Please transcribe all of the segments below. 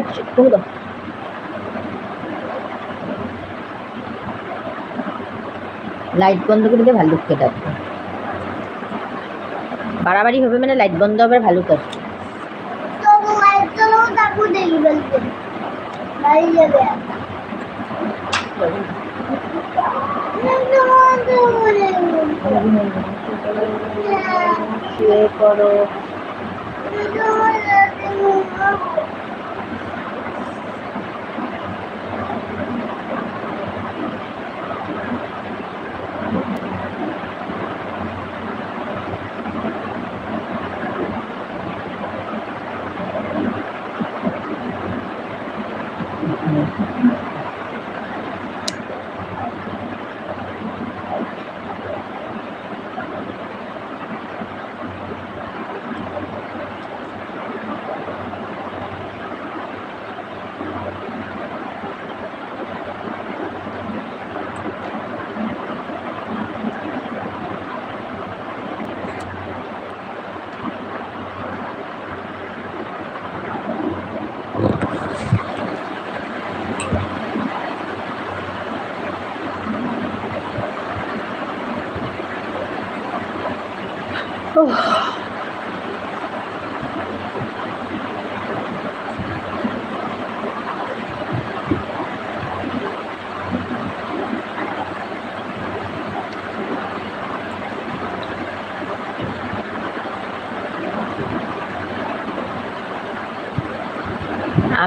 Light করে দাও light বন্ধ করে দিয়ে ভাল্লুককে ডাকবো বাড়াবাড়ি হবে মানে লাইট বন্ধ হবে আর ভাল্লুক আসবে তবু লাইট চালাবো তারপর দেখি বলতে বাড়ি যাবে শুয়ে পড়ো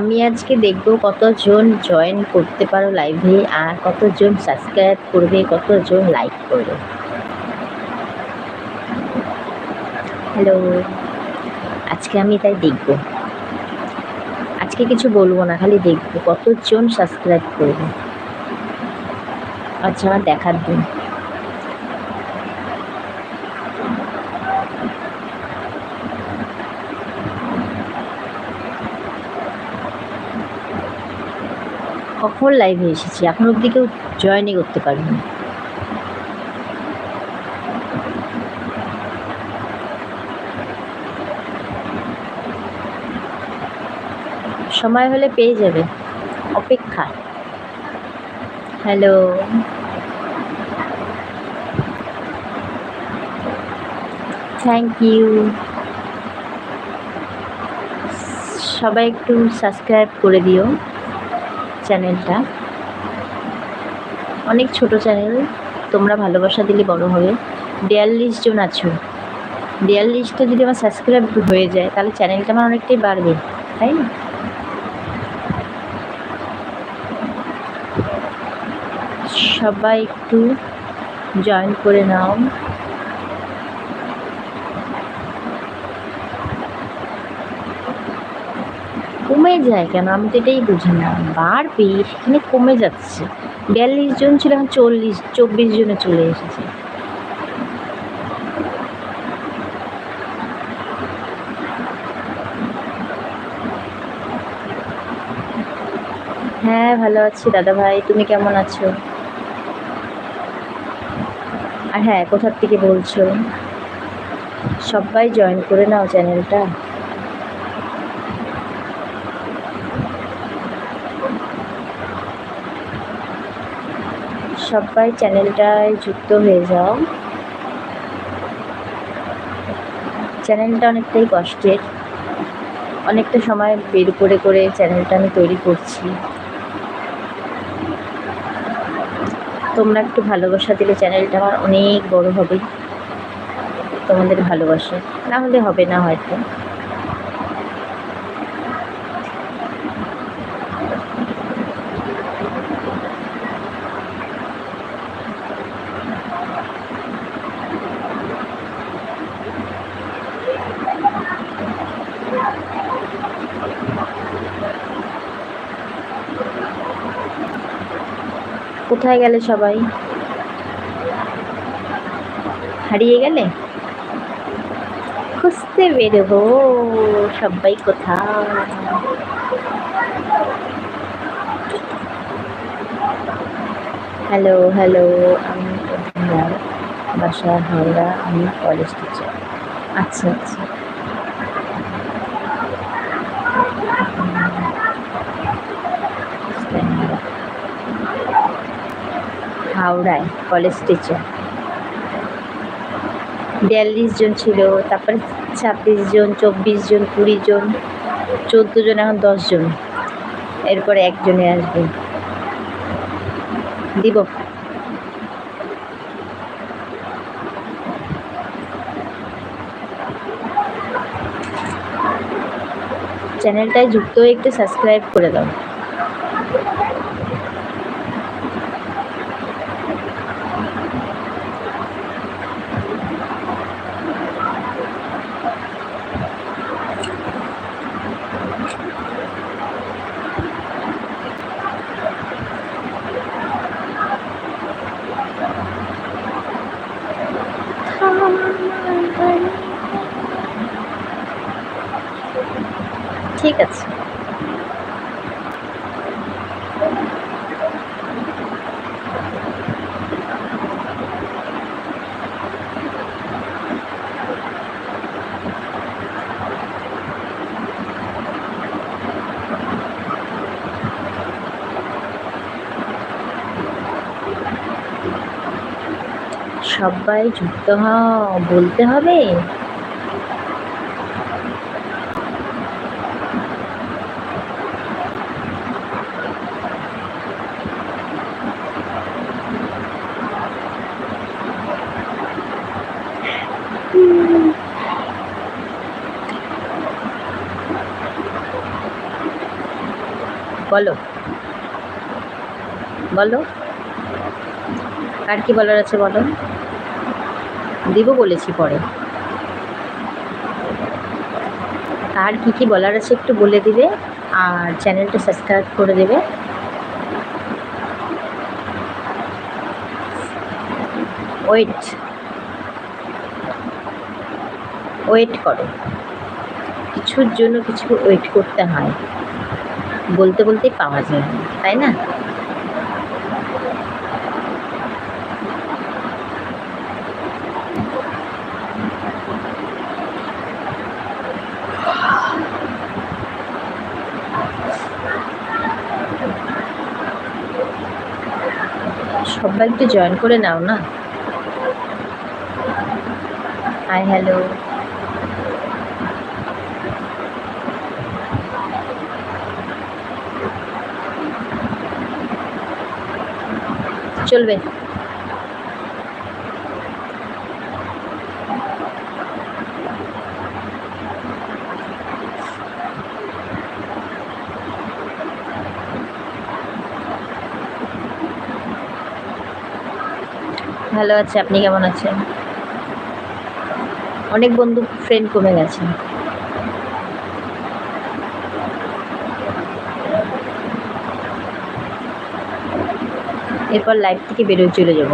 আমি আজকে দেখব কতজন জয়েন করতে পারো লাইভে আর কতজন সাবস্ক্রাইব করবে, কতজন লাইক করবে। হ্যালো আজকে আমি তাই দেখব। আজকে কিছু বলব না, খালি দেখব কতজন সাবস্ক্রাইব করবে। আচ্ছা আমার দেখার দিন। কখন লাইভে এসেছি। এখন অবধি কেউ জয়েনই করতে পারিনি। সময় হলে পেয়ে যাবে। অপেক্ষা। হ্যালো থ্যাংক ইউ সবাই একটু সাবস্ক্রাইব করে দিও। চ্যানেলটা অনেক ছোট চ্যানেল তোমরা ভালোবাসা দিলে বড় হবে। বিয়াল্লিশ জন আছো। বিয়াল্লিশটা যদি আমার সাবস্ক্রাইব হয়ে যায়, তাহলে চ্যানেলটা আমার অনেকটাই বাড়বে, তাই না? সবাই একটু জয়েন করে নাও। কমে যায় কেন? আমি তো এটাই বুঝি না। বাড়বে সেখানে কমে যাচ্ছে। বিয়াল্লিশ জন ছিল, এখন চল্লিশ, চব্বিশ জনে চলে এসেছে। হ্যাঁ ভালো আছি দাদা ভাই। তুমি কেমন আছো? আর হ্যাঁ কোথার থেকে বলছো? সবাই জয়েন করে নাও চ্যানেলটা সবাই চ্যানেলটায় যুক্ত হয়ে যাও। চ্যানেলটা অনেকটাই কষ্টের। অনেকটা সময় বের করে করে চ্যানেলটা আমি তৈরি করছি। তোমরা একটু ভালোবাসা দিলে চ্যানেলটা আমার অনেক বড় হবে। তোমাদের ভালোবাসা। না হলে হবে না হয়তো। কোথায় গেলে সবাই? হারিয়ে গেলে? খুঁজতে বেরোবো, সবাই কোথায়? হ্যালো হ্যালো, আমি বাসা, হাওড়া, আমি কলেজ টিচার আচ্ছা আচ্ছা। হাওড়ায় কলেজ টিচার বিয়াল্লিশ জন ছিল, তারপরে ছাব্বিশ জন, চব্বিশ জন, কুড়ি জন, চোদ্দ জন, এখন দশ জন। এরপরে একজনে আসবে। দিব। চ্যানেলটায় যুক্ত হয়ে একটু সাবস্ক্রাইব করে দাও। আছে সবাই যুক্ত হ বলতে হবে। বলো। বলো। কার কি বলার আছে বলো? দিব বলেছি পরে। আর কি কি বলার আছে একটু বলে দিবে, আর চ্যানেলটা সাবস্ক্রাইব করে দেবে। ওয়েট। ওয়েট করো। কিছুর জন্য কিছু ওয়েট করতে হয়। বলতে বলতেই পাওয়া যায় তাই না? সবাই একটু জয়েন করে নাও না? হাই হ্যালো চলবে। ভালো আছে আপনি কেমন আছেন? অনেক বন্ধু ফ্রেন্ড কমে গেছে। এরপর লাইফ থেকে বেরোয় চলে যাব।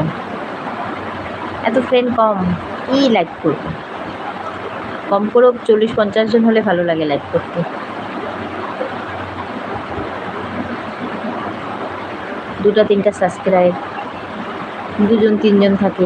এত ফ্রেন্ড কম, কী লাইভ করব? কম করেও চল্লিশ পঞ্চাশ জন হলে ভালো লাগে লাইভ করতে। দুটা তিনটা সাবস্ক্রাইব দুজন তিনজন থাকে।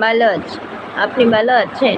ভালো আছে আপনি ভালো আছেন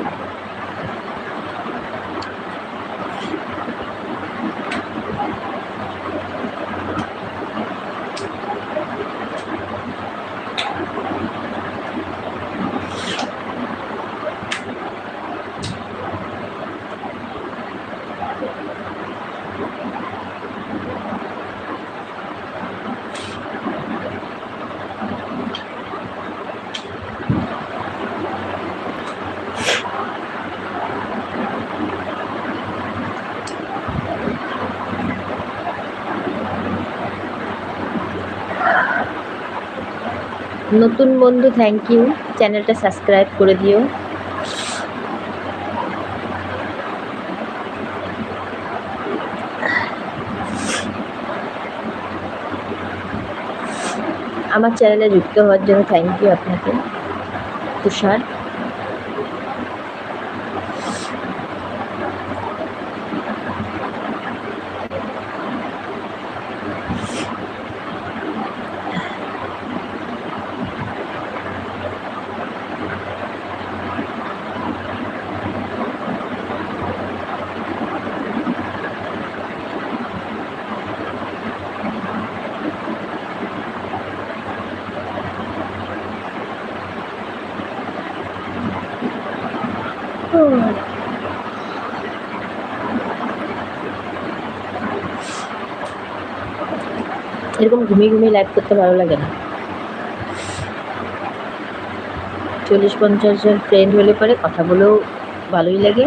নতুন বন্ধু থ্যাংক ইউ চ্যানেলটা সাবস্ক্রাইব করে দিও। আমার চ্যানেলে যুক্ত হওয়ার জন্য থ্যাংক ইউ আপনাকে, তুষার। এরকম ঘুমিয়ে ঘুমিয়ে লাইভ করতে ভালো লাগে না। চল্লিশ পঞ্চাশ জন ফ্রেন্ড হলে পরে কথা বলেও ভালোই লাগে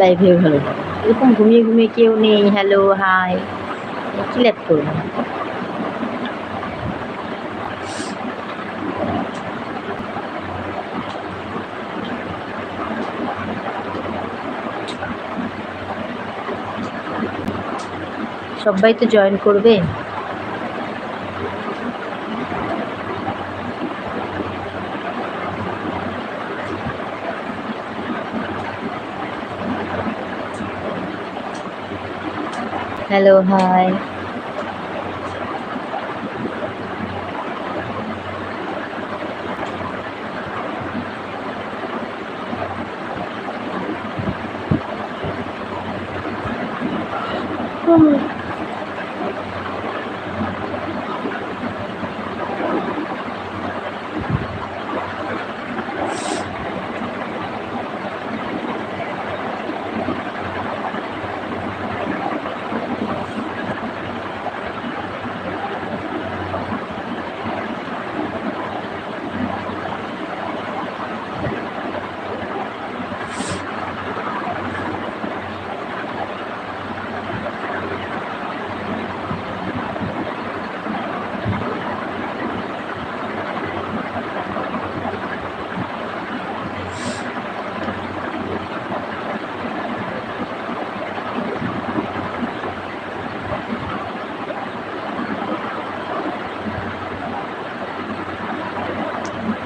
লাইভেও ভালো লাগে। এরকম ঘুমিয়ে ঘুমিয়ে কেউ নেই হ্যালো হাই কী লাইভ করব সবাই তো জয়েন করবে। হ্যালো হাই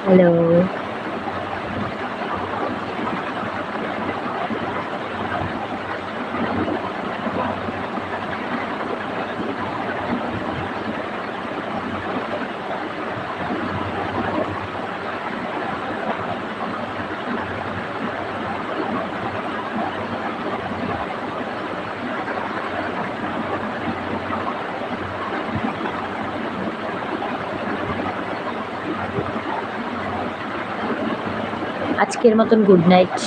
হ্যালো আজকের মতন গুড নাইট